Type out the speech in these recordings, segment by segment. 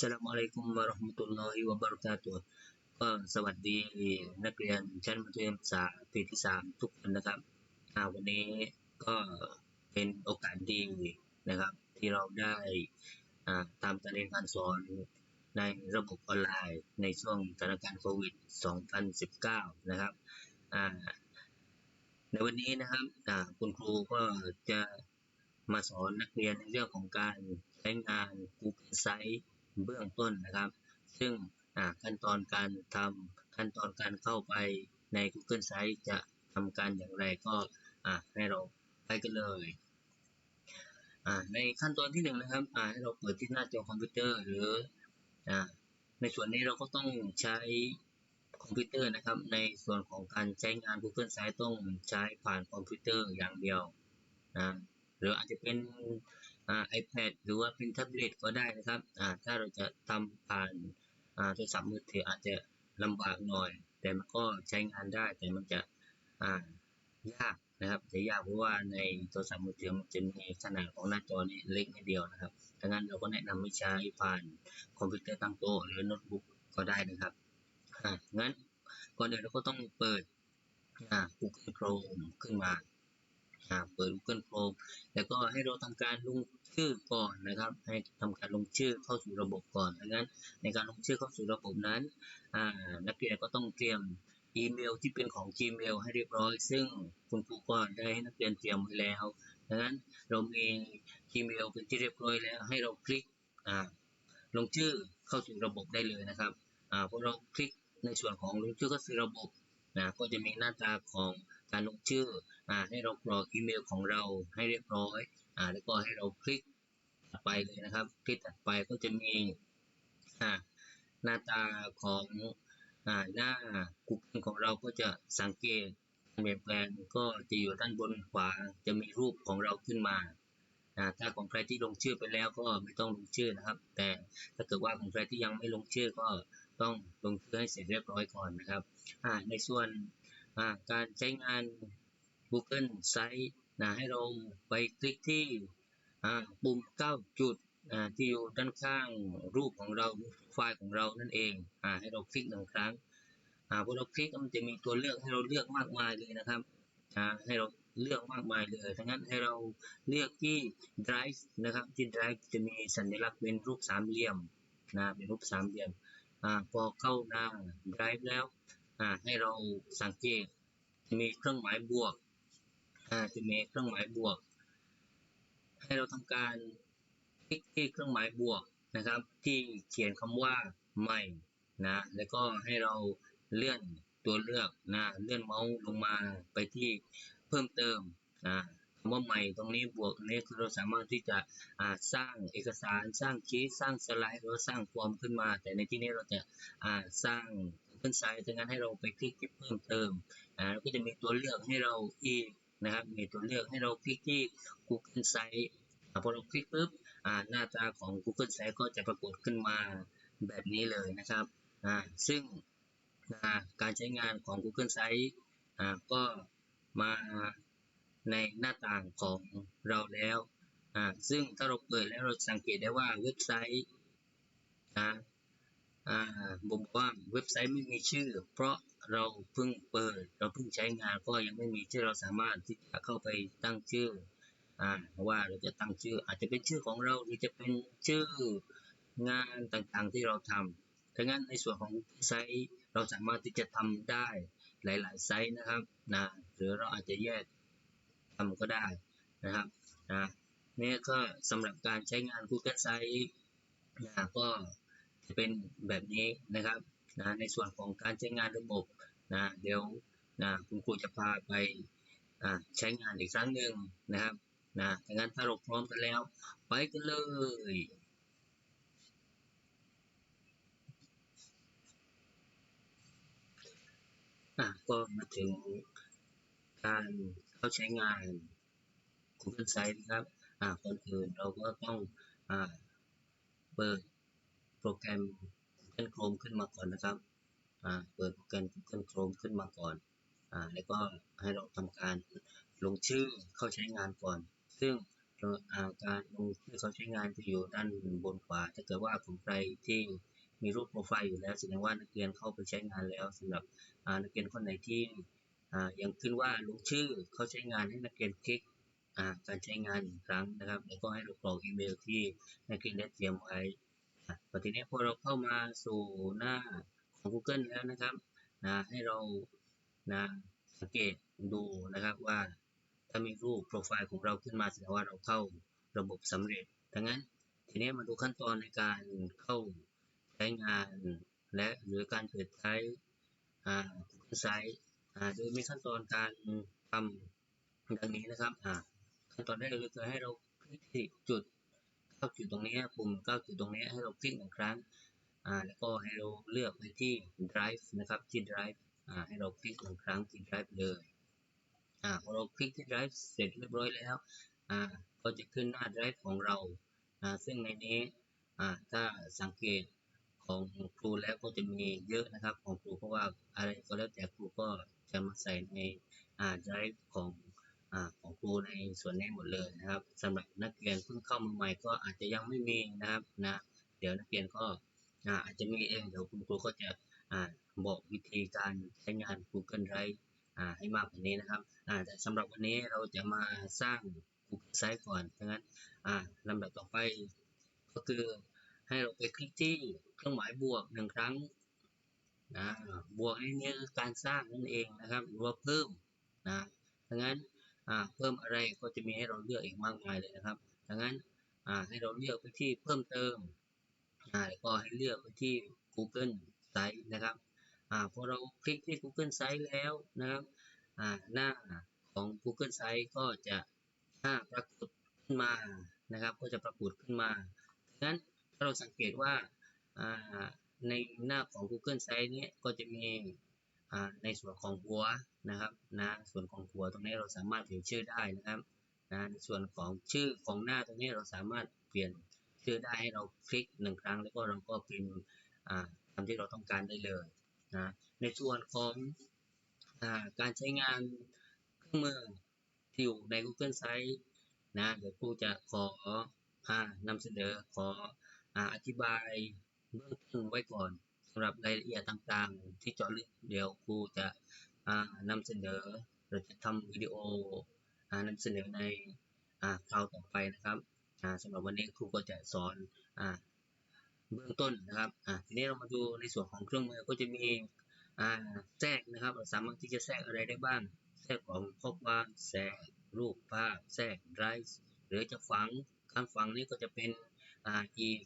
สลามอะลัยกุมวะราะห์มะตุลลอฮิวะบะเราะกาตุฮ์ก็สวัสดีนักเรียนชั้นมัธยมศึกษาปีที่สามทุกคนนะครับวันนี้ก็เป็นโอกาสดีนะครับ ที่เราได้ตามการเรียนการสอนในระบบออนไลน์ในช่วงสถานการณ์โควิด 2019 นะครับในวันนี้นะครับคุณครูก็จะมาสอนนักเรียนในเรื่องของการใช้งาน Google Sites เบื้องต้นนะครับ ซึ่งขั้นตอนการทำขั้นตอนการเข้าไปใน Google Sites จะทำการอย่างไรก็ให้เราไปกันเลยในขั้นตอนที่หนึ่งนะครับให้เราเปิดที่หน้าจอคอมพิวเตอร์ หรืออในส่วนนี้เราก็ต้องใช้คอมพิวเตอร์นะครับ ในส่วนของการใช้งาน Google Sites ต้องใช้ผ่านคอมพิวเตอร์อย่างเดียวนะหรืออาจจะเป็น iPad หรือว่าเป็นแท็บเล็ตก็ได้นะครับอ่าถ้าเราจะทำผ่านอ่าโทรศัพท์มือถืออาจจะลำบากหน่อย แต่มันก็ใช้งานได้แต่มันจะอ่ายากนะครับจะยากเพราะว่าในโทรศัพท์มือถือมันจะมีขนาดของหน้าจอนี่เล็กนิดเดียวนะครับดังนั้นเราก็แนะนำให้ใช้ผ่านคอมพิวเตอร์ตั้งโต๊ะหรือโน้ตบุ๊กก็ได้นะครับอ่างั้นก่อนอื่นเราก็ต้องเปิดอ่า Google Chrome ขึ้นมา เปิด Google Chrome แล้วก็ให้เราทำการลงชื่อก่อนนะครับ ให้ทำการลงชื่อเข้าสู่ระบบก่อนดังนั้น ในการลงชื่อเข้าสู่ระบบนั้นนักเรียนก็ต้องเตรียมอีเมลที่เป็นของ Gmail ให้เรียบร้อย ซึ่งคุณครูก็ได้ให้นักเรียนเตรียมไว้แล้วดังนั้นเรามี Gmail เป็นที่เรียบร้อยแล้ว ให้เราคลิกลงชื่อเข้าสู่ระบบได้เลยนะครับพอเราคลิกในส่วนของลงชื่อเข้าสู่ระบบนะก็จะมีหน้าตาของการลงชื่อ ให้เรากรอกอีเมลของเราให้เรียบร้อยอ่าแล้วก็ให้เราคลิกไปเลยนะครับ คลิกถัดไปก็จะมีอ่าหน้าตาของอ่าหน้า Google ของเราก็จะสังเกตเปลี่ยนแปลงก็จะอยู่ด้านบนขวาจะมีรูปของเราขึ้นมาอ่าถ้าของใครที่ลงชื่อไปแล้วก็ไม่ต้องลงชื่อนะครับ แต่ถ้าเกิดว่าของใครที่ยังไม่ลงชื่อก็ต้องลงชื่อให้เสร็จเรียบร้อยก่อนนะครับอ่าในส่วนอ่าการใช้งาน Google Site นะให้เราไปคลิกที่ปุ่ม 9 จุดที่อยู่ด้านข้างรูปของเราไฟล์ของเรานั่นเองอให้เราคลิกหนึ่งครั้งอพอเราคลิกมันจะมีตัวเลือกให้เราเลือกมากมายเลยนะครับให้เราเลือกมากมายเลยดังนั้นให้เราเลือกที่ Drive นะครับที่ Drive จะมีสัญลักษณ์เป็นรูปสามเหลี่ยมนะเป็นรูปสามเหลี่ยมอพอเข้าหน้า Drive แล้วให้เราสังเกตมีเครื่องหมายบวก อ่าจะมีเครื่องหมายบวก ให้เราทำการคลิกที่เครื่องหมายบวกนะครับ ที่เขียนคำว่าใหม่นะแล้วก็ให้เราเลื่อนตัวเลือกนะเลื่อนเมาส์ลงมาไปที่เพิ่มเติมนะคำว่าใหม่ตรงนี้บวกนี้คือเราสามารถที่จะสร้างเอกสารสร้างชีสร้างสไลด์หรือสร้างฟอร์มขึ้นมา แต่ในที่นี้เราจะสร้างขึ้นไซต์ดังนั้นให้เราไปคลิกที่เพิ่มเติมอ่าแล้วก็จะมีตัวเลือกให้เราอีก นะครับ มีตัวเลือกให้เราคลิกที่ Google Site พอเราคลิกปุ๊บหน้าตาของ Google Site ก็จะปรากฏขึ้นมาแบบนี้เลยนะครับ ซึ่งการใช้งานของ Google Site ก็มาในหน้าต่างของเราแล้ว ซึ่งถ้าเราเปิดแล้วเราสังเกตได้ว่าเว็บไซต์อ่าอ่าบอกว่าเว็บไซต์ไม่มีชื่อ เพราะ เราเพิ่งเปิด เราเพิ่งใช้งานก็ยังไม่มีชื่อเราสามารถที่จะเข้าไปตั้งชื่ออ่าว่าเราจะตั้งชื่อ อาจจะเป็นชื่อของเราหรือจะเป็นชื่องานต่างๆที่เราทำดังนั้นในส่วนของไซต์เราสามารถที่จะทำได้หลาย ๆ ไซต์นะครับนะหรือเราอาจจะแยกทำก็ได้นะครับนะนี่ก็สำหรับการใช้งาน Google Site นะก็จะเป็นแบบนี้นะครับ นะในส่วนของการใช้งานระบบนะเดี๋ยวนะคุณครูจะพาไปใช้งานอีกครั้งหนึ่งนะครับนะดังนั้นถ้าเราพร้อมกันแล้ว ไปกันเลยก็มาถึงการเข้าใช้งาน Google Site นะครับอ่าก่อนอื่นเราก็ต้องอเปิดโปรแกรม Google Chrome ขึ้นมาก่อนนะครับอ่าเปิดโปรแกรม Google Chrome ขึ้นมาก่อนอ่าแล้วก็ให้เราทำการลงชื่อเข้าใช้งานก่อน ซึ่งาการลงที่อเขาใช้งานจะอยู่ด้านบนขวา ถ้าเกิดว่าของใครที่มีรูปโปรไฟล์อยู่แล้วแสดงว่านักเรียนเข้าไปใช้งานแล้วสำหรับนักเรียนคนไหนที่อ่ายังขึ้นว่าลงชื่อเข้าใช้งานให้นักเรียนคลิกอ่าการใช้งานอีกครั้งนะครับ แล้วก็ให้เรากรอกอีเมลที่นักเรียนได้เตรียมไว้ พอทีนี้พอเราเข้ามาสู่หน้าของ Google แล้วนะครับนะให้เรานะสังเกตดูนะครับว่าถ้ามีรูปโปรไฟล์ของเราขึ้นมาแสดงว่าเราเข้าระบบสำเร็จดังนั้นทีนี้มาดูขั้นตอนในการเข้าใช้งานและหรือการเปิดใช้อ่า Google Sites อ่าโดยมีขั้นตอนการทำดังนี้นะครับขั้นตอนแรกเลยคือให้เราคลิกจุด ก้าจุดตรงนี้ปุ่มเก้าจุดตรงนี้ให้เราคลิกหนึ่งครั้งอ่าแล้วก็ให้เราเลือกไปที่ Drive นะครับที่ Drive อ่าให้เราคลิกหนึ่งครั้งที่ Drive เลยอ่าพอเราคลิกที่ Drive เสร็จเรียบร้อยแล้วอ่าก็จะขึ้นหน้า Drive ของเราอ่าซึ่งในนี้อ่าถ้าสังเกตของครูแล้วก็จะมีเยอะนะครับของครูเพราะว่าอะไรก็แล้วแต่ครูก็จะมาใส่ในอ่า Drive ของ ของครูในส่วนนี้หมดเลยนะครับสำหรับนักเรียนเพิ่งเข้ามาใหม่ก็อาจจะยังไม่มีนะครับนะเดี๋ยวนักเรียนก็อ่าอาจจะมีเองเดี๋ยวคุณครูก็จะอ่าบอกวิธีการใช้งาน Google Drive อ่าให้มากกว่านี้นะครับอ่าแต่สำหรับวันนี้เราจะมาสร้าง Google Site ก่อนดังนั้นอ่าลำดับต่อไปก็คือให้เราไปคลิกที่เครื่องหมายบวกหนึ่งครั้งนะบวกนี่คือการสร้างนั่นเองนะครับหรือว่าเพิ่มนะดังนั้น เพิ่มอะไรก็จะมีให้เราเลือกอีกมากมายเลยนะครับ ดังนั้นให้เราเลือกไปที่เพิ่มเติมแล้วก็ให้เลือกไปที่ Google Site นะครับอพอเราคลิกที่ Google Site แล้วนะครับหน้าของ Google Site ก็จะหน้าปรากฏขึ้นมานะครับ ก็จะปรากฏขึ้นมาดังนั้นถ้าเราสังเกตว่าในหน้าของ Google Site นี้ก็จะมี ในส่วนของหัวนะครับนะส่วนของหัวตรงนี้เราสามารถเปลี่ยนชื่อได้นะครับนะในส่วนของชื่อของหน้าตรงนี้เราสามารถเปลี่ยนชื่อได้ให้เราคลิกหนึ่งครั้ง แล้วก็เราก็พิมพ์อ่าตามที่เราต้องการได้เลยนะในส่วนของอาการใช้งานเครื่องมือที่อยู่ใน Google Site นะเดี๋ยวครูจะขออ่านำเสนอขออ่าอธิบายเบื้องต้นไว้ก่อน สำหรับรายละเอียดต่างๆ ที่เจาะลึกเดี๋ยวครูจะอ่านำเสนอเราจะทำวิดีโออ่านำเสนอในคราวต่อไปนะครับอ่าสำหรับวันนี้ครูก็จะสอนอเบื้องต้นนะครับทีนี้เรามาดูในส่วนของเครื่องมือก็จะมีแทรกนะครับเราสามารถที่จะแทรกอะไรได้บ้าง แทรกของข้อความแทรกรูปภาพแทรกไรฟ์หรือจะฝังการฝังนี้ก็จะเป็นอ,อีก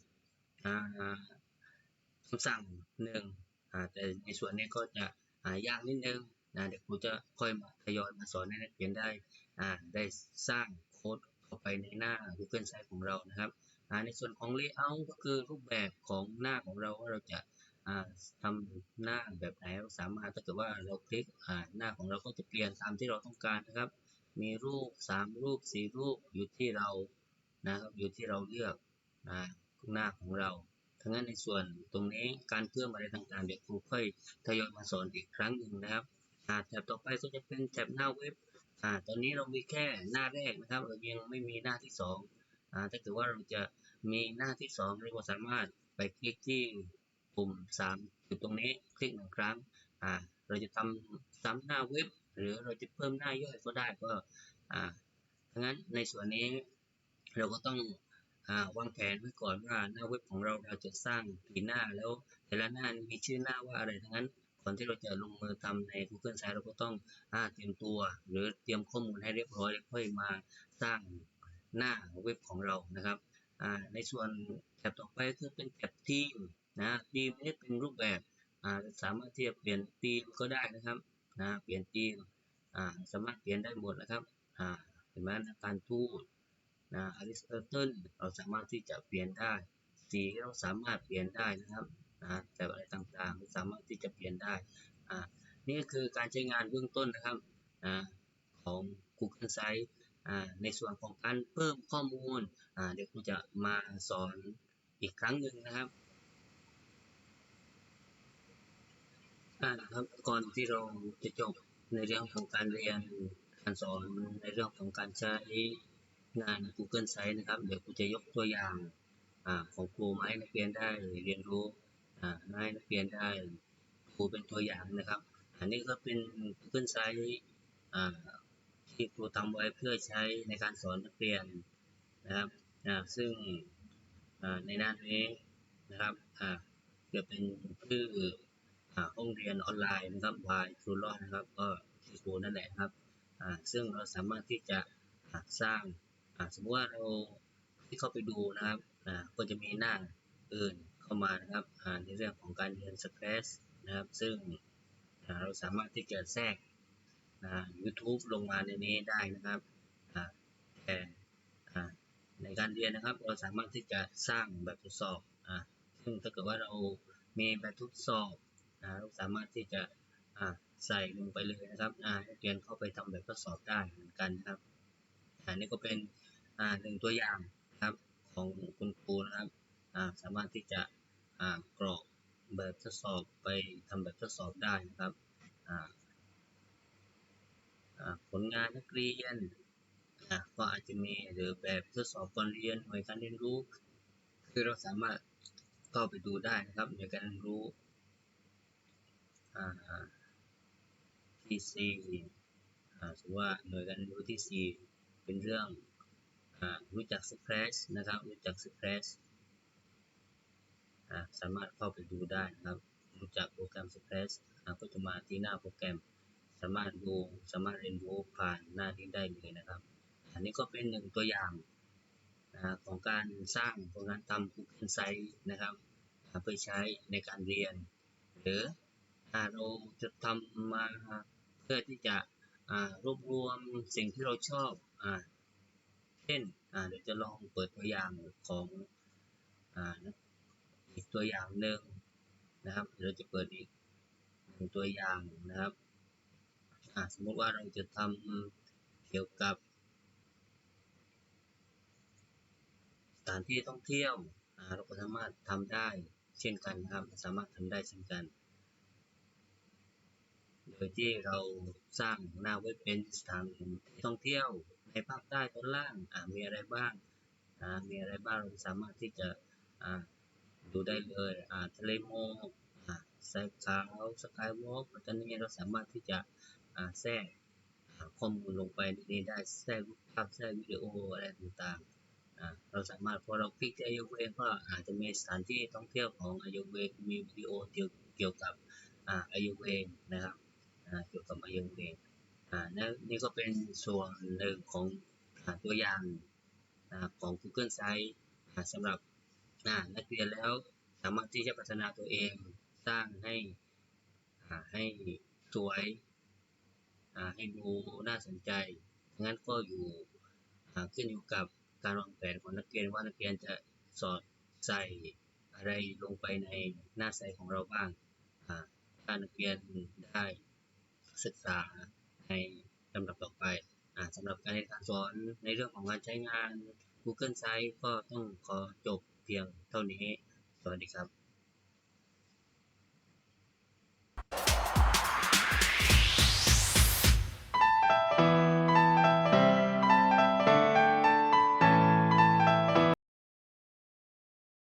คำสั่งหนึ่งอ่าแต่ในส่วนนี้ก็จะอ่ายากนิดนึงนะเดี๋ยวครูจะค่อยมาทยอยมาสอนให้นักเรียนได้อ่าได้สร้างโค้ดเข้าไปในหน้า Google Site ของเรานะครับอ่าในส่วนของ layout ก็คือรูปแบบของหน้าของเราว่าเราจะอ่าทำหน้าแบบไหนเราสามารถถ้าเกิดว่าเราคลิกอ่าหน้าของเราก็จะเปลี่ยนตามที่เราต้องการนะครับ มีรูปสามรูปสี่รูปอยู่ที่เรานะครับอยู่ที่เราเลือกอ่าหน้าของเรา ทั้งนั้นในส่วนตรงนี้การเพิ่มอะไรต่างๆ เดี๋ยวครูค่อยทยอยมาสอนอีกครั้งหนึ่งนะครับอ่าแถบต่อไปก็จะเป็นแถบหน้าเว็บตอนนี้เรามีแค่หน้าแรกนะครับเรายังไม่มีหน้าที่สองอ่าถ้าเกิดว่าเราจะมีหน้าที่สองเราก็สามารถไปคลิกที่ปุ่มสามจุดตรงนี้คลิกหนึ่งครั้งอ่าเราจะทำซ้ำหน้าเว็บ หรือเราจะเพิ่มหน้าย่อยก็ได้ก็อ่าดังนั้นในส่วนนี้เราก็ต้อง วางแผนไว้ก่อนว่าหน้าเว็บของเราเราจะสร้างกี่หน้าแล้วแต่ละหน้ามีชื่อหน้าว่าอะไรทั้งนั้นก่อนที่เราจะลงมือทำใน Google Site เราก็ต้องอ่าเตรียมตัว หรือเตรียมข้อมูลให้เรียบร้อยแล้วค่อยมาสร้างหน้าเว็บของเรานะครับอ่าในส่วนแท็บต่อไปก็เป็นแท็บทีมนะทีมนี้เป็นรูปแบบอ่าสามารถที่จะเปลี่ยนทีมก็ได้นะครับนะเปลี่ยนทีมอ่าสามารถเปลี่ยนได้หมดนะครับอ่าเห็นไหมการทูต นะอริสโตเติลเราสามารถที่จะเปลี่ยนได้ สีเราสามารถเปลี่ยนได้นะครับนะแต่อะไรต่างๆ สามารถที่จะเปลี่ยนได้อ่านี่คือการใช้งานเบื้องต้นนะครับอ่าของ Google Site อ่าในส่วนของการเพิ่มข้อมูลอ่าเดี๋ยวครูจะมาสอนอีกครั้งหนึ่งนะครับครับก่อนที่เราจะจบในเรื่องของการเรียนการสอนในเรื่องของการใช้ งาน Google Sites นะครับ เดี๋ยวครูจะยกตัวอย่างอของครูมาให้นักเรียนได้เรียนรู้อ่าให้นักเรียนได้ครูเป็นตัวอย่างนะครับ อันนี้ก็เป็น Google Sites อ่าที่ครูทำไว้เพื่อใช้ในการสอนนักเรียนนะครับซึ่งในหน้านี้นะครับจะเป็นชื่อห้องเรียนออนไลน์นะครับ by t r u l o นะครับก็ครูนั่นแหละครับซึ่งเราสามารถที่จะสร้าง สมมติว่าเราที่เข้าไปดูนะครับอ่าก็จะมีหน้าอื่นเข้ามานะครับอ่าในเรื่องของการเรียน Scratch นะครับ ซึ่งอ่าเราสามารถที่จะแทรกอ่า YouTube ลงมาในนี้ได้นะครับอ่าแต่อ่าในการเรียนนะครับ เราสามารถที่จะสร้างแบบทดสอบอ่าซึ่งถ้าเกิดว่าเรามีแบบทดสอบอ่าเราสามารถที่จะอ่าใส่ลงไปเลยนะครับอ่าให้นักเรียนเข้าไปทำแบบทดสอบได้เหมือนกันนะครับอันนี้ก็เป็น อ่าหนึ่งตัวอย่างนะครับของคุณครูนะครับอ่าสามารถที่จะอ่ากรอกแบบทดสอบไปทำแบบทดสอบได้นะครับอ่าอ่าผลงานนักเรียนอ่าก็อาจจะมีหรือแบบทดสอบก่อนเรียนหน่วยการเรียนรู้ คือเราสามารถเข้าไปดูได้นะครับหน่วยการเรียนรู้อ่าที่ C อ่าสมมติว่าหน่วยการเรียนรู้ที่ C เป็นเรื่อง รู้จัก Scratch นะครับ รู้จัก Scratch สามารถเข้าไปดูได้นะครับ รู้จักโปรแกรม Scratch อ่าก็จะมาที่หน้าโปรแกรม สามารถดู สามารถเรียนรู้ผ่านหน้านี้ได้เลยนะครับ อันนี้ก็เป็นหนึ่งตัวอย่างของการสร้างของการทำ Google Site นะครับไปใช้ในการเรียน หรือเราจะทำมาเพื่อที่จะรวบรวมสิ่งที่เราชอบอ เช่นเดี๋ยวจะลองเปิดตัวอย่างของอีกตัวอย่างหนึ่งนะครับเราจะเปิดอีกหนึ่งตัวอย่างนะครับสมมติว่าเราจะทำเกี่ยวกับสถานที่ท่องเที่ยวเราก็สามารถทำได้เช่นกันครับสามารถทำได้เช่นกัน โดยที่เราสร้างหน้าเว็บเป็นสถานที่ท่องเที่ยว ในภาคใต้ตอนล่างมีอะไรบ้างมีอะไรบ้างเราสามารถที่จะดูได้เลยทะเลโมกสายขาวสกายวอล์กตอนนี้เราสามารถที่จะแทรกข้อมูลลงไปในนี้ได้แทรกภาพแทรกวิดีโออะไรต่างๆ เราสามารถพอเราคลิกที่อายเวก็อาจจะมีสถานที่ท่องเที่ยวของอายเวมีวิดีโอเกี่ยวกับอายเวนะครับเกี่ยวกับอายเว นี่ก็เป็นส่วนหนึ่งของตัวอย่างของ Google Sites สำหรับนักเรียนแล้วสามารถที่จะพัฒนาตัวเองสร้างให้ให้สวยให้ดูน่าสนใจงั้นก็อยู่ขึ้นอยู่กับการวางแผนของนักเรียนว่านักเรียนจะสอดใส่อะไรลงไปในหน้าไซต์ของเราบ้างถ้านักเรียนได้ศึกษา ในลำดับต่อไปสำหรับการเนการสอนในเรื่องของการใช้งาน Google Sites ก็ต้องขอจบเพียงเท่านี้ สวัสดีครับ